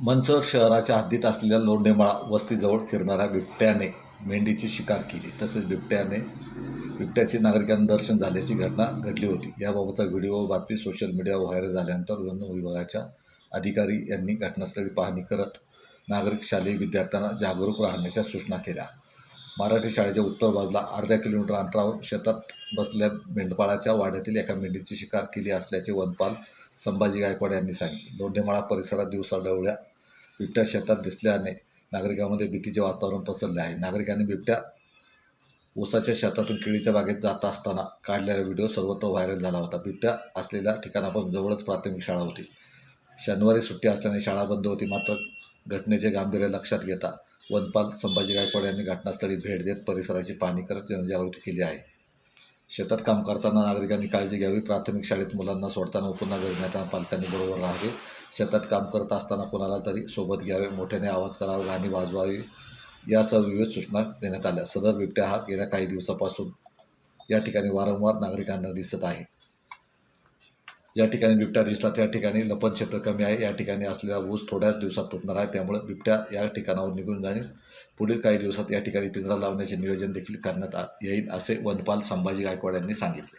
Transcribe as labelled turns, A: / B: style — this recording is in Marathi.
A: मंचर शहराच्या हद्दीत असलेल्या लोंढेमाळा वस्तीजवळ फिरणाऱ्या बिबट्याने मेंढीची शिकार केली. तसेच बिबट्याने बिबट्याचे नागरिकांना दर्शन झाल्याची घटना घडली होती. याबाबतचा व्हिडिओ बातमी सोशल मीडियावर व्हायरल झाल्यानंतर वन विभागाच्या अधिकारी यांनी घटनास्थळी पाहणी करत नागरिक शालेय विद्यार्थ्यांना जागरूक राहण्याच्या सूचना केल्या. मराठी शाळेच्या उत्तर बाजूला अर्ध्या किलोमीटर अंतरावर शेतात बसलेल्या मेंढपाळाच्या वाड्यातील एका मेंढीची शिकार केली असल्याचे वनपाल संभाजी गायकवाड यांनी सांगितले. लोंढेमाळा परिसरात दिवसाढवळ्या बिबट्या शेतात दिसल्याने नागरिकांमध्ये भीतीचे वातावरण पसरले आहे. नागरिकांनी बिबट्या ऊसाच्या शेतातून केळीच्या बागेत जात असताना काढलेला व्हिडिओ सर्वत्र व्हायरल झाला होता. बिबट्या असलेल्या ठिकाणापासून जवळच प्राथमिक शाळा होती. शनिवारी सुट्टी असल्याने शाळा बंद होती. मात्र घटनेचे गांभीर्य लक्षात घेता वनपाल संभाजी गायकवाड यांनी घटनास्थळी भेट देत परिसराची पाहणी करत जनजागृती केली आहे. शेतात काम करताना नागरिकांनी काळजी घ्यावी प्राथमिक शाळेत मुलांना सोडताना पुन्हा घरी नेताना पालकांनी बरोबर राहावे शेतात काम करत असताना कोणाला तरी सोबत घ्यावे मोठ्याने आवाज करावा गाणी वाजवावी यासह विविध सूचना देण्यात आल्या. सदर बिबट्या हा गेल्या काही दिवसापासून या ठिकाणी वारंवार नागरिकांना दिसत आहे. ज्या ठिकाणी बिबट्या दिसला त्या ठिकाणी लपन क्षेत्र कमी आहे. या ठिकाणी असलेला ऊस थोड्याच दिवसात तुटणार आहे. त्यामुळे बिबट्या या ठिकाणावर निघून जाणे पुढील काही दिवसात या ठिकाणी पिंजरा लावण्याचे नियोजन देखील करण्यात आ- येईल असे वनपाल संभाजी गायकवाड यांनी सांगितले.